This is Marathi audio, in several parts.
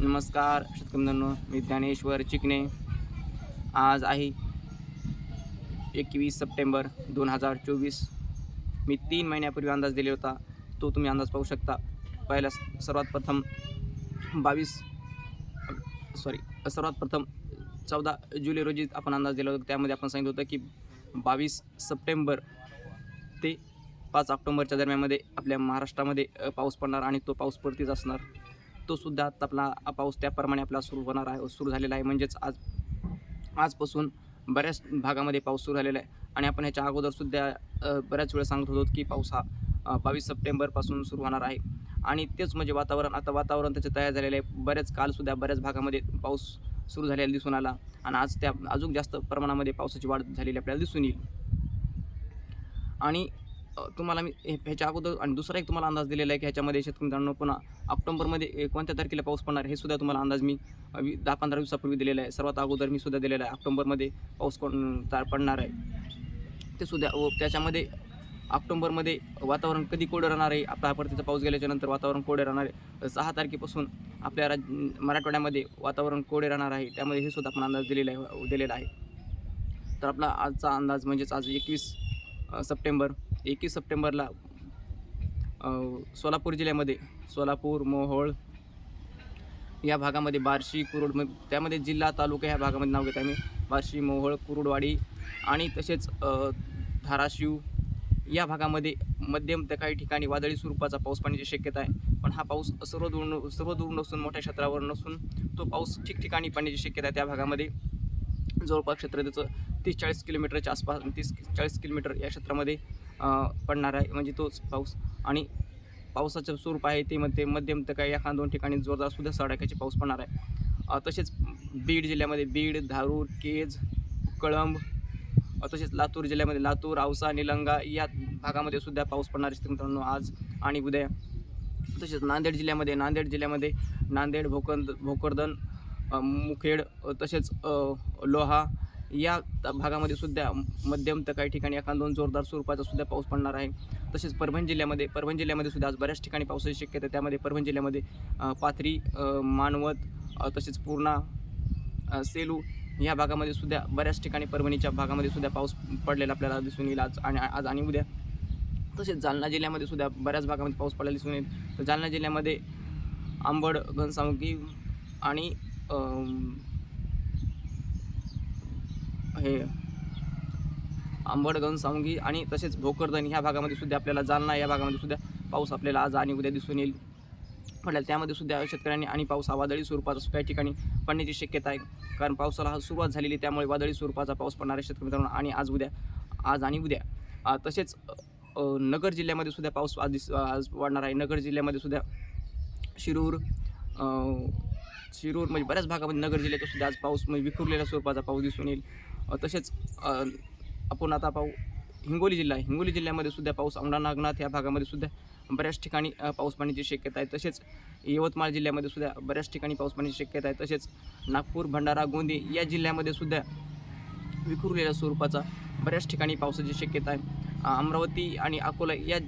नमस्कार शेतकरी मी ज्ञानेश्वर चिकणे आज आहे एकवीस सप्टेंबर दोन हजार चोवीस. मी तीन महिन्यापूर्वी अंदाज दिला होता. तो तुम्ही अंदाज पाहू शकता. पहिला सर्वात प्रथम बावीस सॉरी सर्वात प्रथम चौदा जुलै रोजी आपण अंदाज दिला होता. त्यामध्ये आपण सांगितलं होतं की बावीस सप्टेंबर ते पाच ऑक्टोंबरच्या दरम्यानमध्ये आपल्या महाराष्ट्रामध्ये पाऊस पडणार आणि तो पाऊस परतीच असणार. तो सुद्धा आता आपला पाऊस त्याप्रमाणे आपला सुरू होणार आहे सुरू झालेला आहे. म्हणजेच आज आजपासून बऱ्याच भागामध्ये पाऊस सुरू झालेला आहे. आणि आपण ह्याच्या अगोदरसुद्धा बऱ्याच वेळा सांगत होतो की पाऊस हा बावीस सप्टेंबरपासून सुरू होणार आहे. आणि तेच म्हणजे वातावरण आता वातावरण त्याचं तयार झालेलं आहे. बऱ्याच कालसुद्धा बऱ्याच भागामध्ये पाऊस सुरू झालेला दिसून आला. आणि आज त्या अजून जास्त प्रमाणामध्ये पावसाची वाढ झालेली आपल्याला दिसून येईल. आणि तुम्हाला मी हे- ह्याच्या अगोदर आणि दुसरा एक तुम्हाला अंदाज दिलेला आहे की ह्याच्यामध्ये शेतकरी मित्रांनो पुन्हा ऑक्टोबरमध्ये कोणत्या तारखेला पाऊस पडणार हे सुद्धा तुम्हाला अंदाज मी दहा पंधरा दिवसापूर्वी दिलेला आहे. सर्वात अगोदर मी सुद्धा दिलेला आहे. ऑक्टोबरमध्ये पाऊस कोण पडणार आहे. ते सुद्धा व त्याच्यामध्ये ऑक्टोबरमध्ये वातावरण कधी कोरडं राहणार आहे? आपला हा परतीचा पाऊस गेल्याच्यानंतर वातावरण कोरडे राहणार आहे. सहा तारखेपासून आपल्या राज मराठवाड्यामध्ये वातावरण कोरडे राहणार आहे. त्यामध्ये हे सुद्धा आपण अंदाज दिलेला आहे दिलेला आहे. तर आपला आजचा अंदाज म्हणजेच आज एकवीस सप्टेंबर एकवीस सप्टेंबरला सोलापूर जिल्ह्यामध्ये सोलापूर मोहोळ या भागामध्ये बार्शी कुरुड म- त्यामध्ये जिल्हा तालुका ह्या भागामध्ये नाव घेत आहे मी बार्शी मोहोळ कुरुडवाडी आणि तसेच धाराशिव या भागामध्ये मध्यम तर काही ठिकाणी वादळी स्वरूपाचा पाऊस पाण्याची शक्यता आहे. पण हा पाऊस सर्व दूर न- सर्व दूर नसून मोठ्या क्षेत्रावर नसून तो पाऊस ठिकठिकाणी पाण्याची शक्यता आहे त्या भागामध्ये. जवळपास क्षेत्र त्याचं तीस चाळीस किलोमीटरच्या आसपास तीस चाळीस किलोमीटर या क्षेत्रामध्ये पडणार आहे. म्हणजे तोच पाऊस. आणि पावसाचं स्वरूप आहे ते मध्ये मध्यम तर काही एखाद दोन ठिकाणी जोरदार सुद्धा सडाक्याचे पाऊस पडणार आहे. तसेच बीड जिल्ह्यामध्ये बीड धारूर केज कळंब तसेच लातूर जिल्ह्यामध्ये लातूर औसा निलंगा या भागामध्ये सुद्धा पाऊस पडणार असते मित्रांनो आज आणि उद्या. तसेच नांदेड जिल्ह्यामध्ये नांदेड जिल्ह्यामध्ये नांदेड भोकंद भोकरदन मुखेड तसेच लोहा या भागामध्ये सुद्धा मध्यम तर काही ठिकाणी एखाद दोन जोरदार स्वरूपाचा सुद्धा पाऊस पडणार आहे. तसेच परभणी जिल्ह्यामध्ये परभणी जिल्ह्यामध्ये सुद्धा आज बऱ्याच ठिकाणी पावसाची शक्यता त्यामध्ये परभणी जिल्ह्यामध्ये पाथरी मानवत तसेच पूर्णा सेलू या भागामध्ये सुद्धा बऱ्याच ठिकाणी परभणीच्या भागामध्ये सुद्धा पाऊस पडलेला आपल्याला दिसून येईल आज आणि आज आणि उद्या. तसेच जालना जिल्ह्यामध्ये सुद्धा बऱ्याच भागामध्ये पाऊस पडलेला दिसून येईल. तर जालना जिल्ह्यामध्ये आंबड घनसावंगी आणि हे आंबड सावंगी आणि तसेच भोकरदन ह्या भागामध्ये सुद्धा आपल्याला जालना या भागामध्ये सुद्धा पाऊस आपल्याला आज आणि उद्या दिसून येईल. म्हटल्याला त्यामध्ये सुद्धा शेतकऱ्यांनी आणि पाऊस हा वादळी स्वरूपाचा काही ठिकाणी पडण्याची शक्यता आहे. कारण पावसाला हा सुरुवात झालेली त्यामुळे वादळी स्वरूपाचा पाऊस पडणार आहे शेतकरी मित्रांनो आणि आज उद्या आज आणि उद्या. तसेच नगर जिल्ह्यामध्ये सुद्धा पाऊस आज दिस आज वाढणार आहे. नगर जिल्ह्यामध्ये सुद्धा शिरूर शिरूर म्हणजे बऱ्याच भागामध्ये नगर जिल्ह्यात सुद्धा आज पाऊस म्हणजे विखुरलेल्या स्वरूपाचा पाऊस दिसून येईल. तसेच आपण आता पाहू हिंगोली जिल्हा हिंगोली जिल्ह्यामध्ये सुद्धा पाऊस औंढा नागनाथ या भागामध्ये सुद्धा बऱ्याच ठिकाणी पाऊस पाण्याची शक्यता आहे. तसेच यवतमाळ जिल्ह्यामध्ये सुद्धा बऱ्याच ठिकाणी पाऊस पाण्याची शक्यता आहे. तसेच नागपूर भंडारा गोंदी या जिल्ह्यामध्ये सुद्धा विखुरलेल्या स्वरूपाचा बऱ्याच ठिकाणी पावसाची शक्यता आहे. अमरावती आणि अकोला या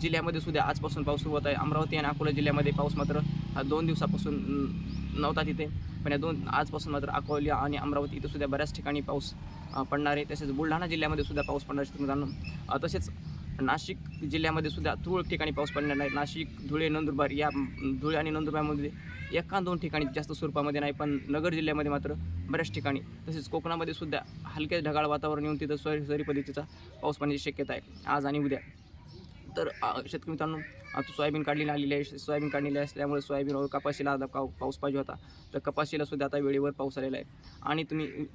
जिल्ह्यामध्ये सुद्धा आजपासून पाऊस सुरुवात आहे. अमरावती आणि अकोला जिल्ह्यामध्ये पाऊस मात्र दोन दिवसापासून नव्हता तिथे. पण या दोन आजपासून मात्र अकोला आणि अमरावती इथं सुद्धा बऱ्याच ठिकाणी पाऊस पडणार आहे. तसेच बुलढाणा जिल्ह्यामध्ये सुद्धा पाऊस पडणार आहे मित्रांनो. तसेच नाशिक जिल्ह्यामध्ये सुद्धा तुरळक ठिकाणी पाऊस पडणार नाही. नाशिक धुळे नंदुरबार या धुळे आणि नंदुरबारमध्ये एका दोन ठिकाणी जास्त स्वरूपामध्ये नाही पण नगर जिल्ह्यामध्ये मात्र बऱ्याच ठिकाणी. तसेच कोकणामध्ये सुद्धा हलक्या ढगाळ वातावरण येऊन तिथं सरी सरी पद्धतीचा पाऊस पडण्याची शक्यता आहे. आज आणि उद्या. तर शेतकरी मित्रांनो आता सोयाबीन काढलेली आलेली आहे. सोयाबीन काढलेली असल्यामुळे सोयाबीनवर कपाशीला आता का पाऊस पाहिजे होता. तर कपाशीला सुद्धा आता वेळेवर पाऊस आलेला आहे. आणि तुम्ही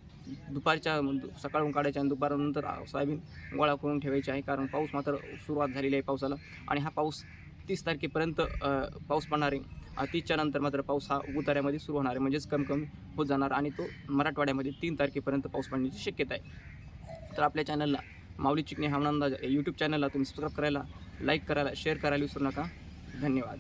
दुपारच्या सकाळहून काढायच्या आणि दुपारनंतर सोयाबीन गोळा करून ठेवायची आहे. कारण पाऊस मात्र सुरुवात झालेली आहे पावसाला. आणि हा पाऊस तीस तारखेपर्यंत पाऊस पडणार आहे. तीसच्या नंतर मात्र पाऊस हा उतार्यामध्ये सुरू होणार आहे. म्हणजेच कमी कमी होत जाणार आणि तो मराठवाड्यामध्ये तीन तारखेपर्यंत पाऊस पडण्याची शक्यता आहे. तर आपल्या चॅनलला माऊली चिकणे हा यूट्यूब चॅनलला तुम्ही सबस्क्राईब करायला लाईक करायला शेअर करायला विसरू नका. धन्यवाद.